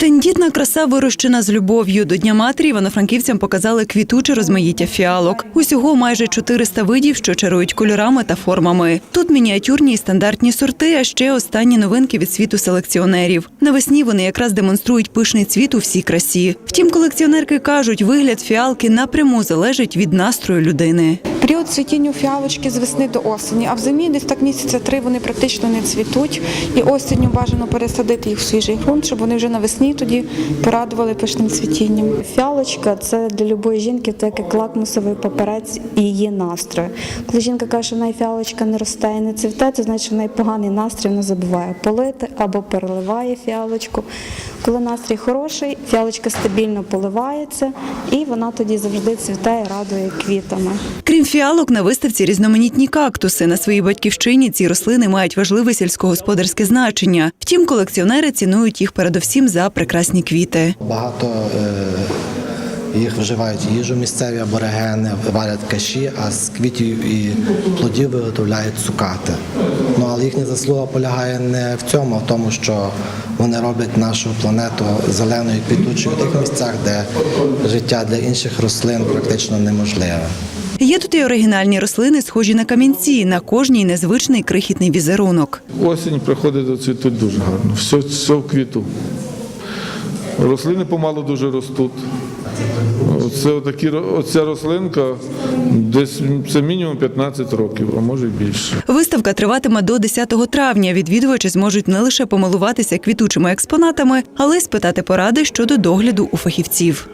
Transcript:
Тендітна краса вирощена з любов'ю. До Дня матері івано-франківцям показали квітуче розмаїття фіалок. Усього майже 400 видів, що чарують кольорами та формами. Тут мініатюрні і стандартні сорти, а ще останні новинки від світу селекціонерів. Навесні вони якраз демонструють пишний цвіт у всій красі. Втім, колекціонерки кажуть, вигляд фіалки напряму залежить від настрою людини. Період цвітіння фіалочки з весни до осені, а в зимі десь так місяця три вони практично не цвітуть. І осінню бажано пересадити їх в свіжий ґрунт, щоб вони вже навесні тоді порадували пишним цвітінням. Фіалочка це для любої жінки так як лакмусовий паперець і її настрою. Коли жінка каже, що в неї фіалочка не росте і не цвіте, це значить, що в неї поганий настрій, вона забуває полити або переливає фіалочку. Коли настрій хороший, фіалочка стабільно поливається, і вона тоді завжди цвіте і радує квітами. Крім фіалок, на виставці різноманітні кактуси. На своїй батьківщині ці рослини мають важливе сільськогосподарське значення. Втім, колекціонери цінують їх передовсім за прекрасні квіти. Багато е, їх вживають їжу місцеві аборигени, варять каші, а з квітів і плодів виготовляють цукати. Ну але їхня заслуга полягає не в цьому, а в тому, що вони роблять нашу планету зеленою і квітучою в тих місцях, де життя для інших рослин практично неможливе. Є тут і оригінальні рослини, схожі на камінці. На кожній незвичний крихітний візерунок. Осінь приходить до цвітуть дуже гарно. Все, все в квіту. Рослини помалу дуже ростуть. Оце такі оця рослинка десь це мінімум 15 років, а може й більше. Виставка триватиме до 10 травня. Відвідувачі зможуть не лише помилуватися квітучими експонатами, але й спитати поради щодо догляду у фахівців.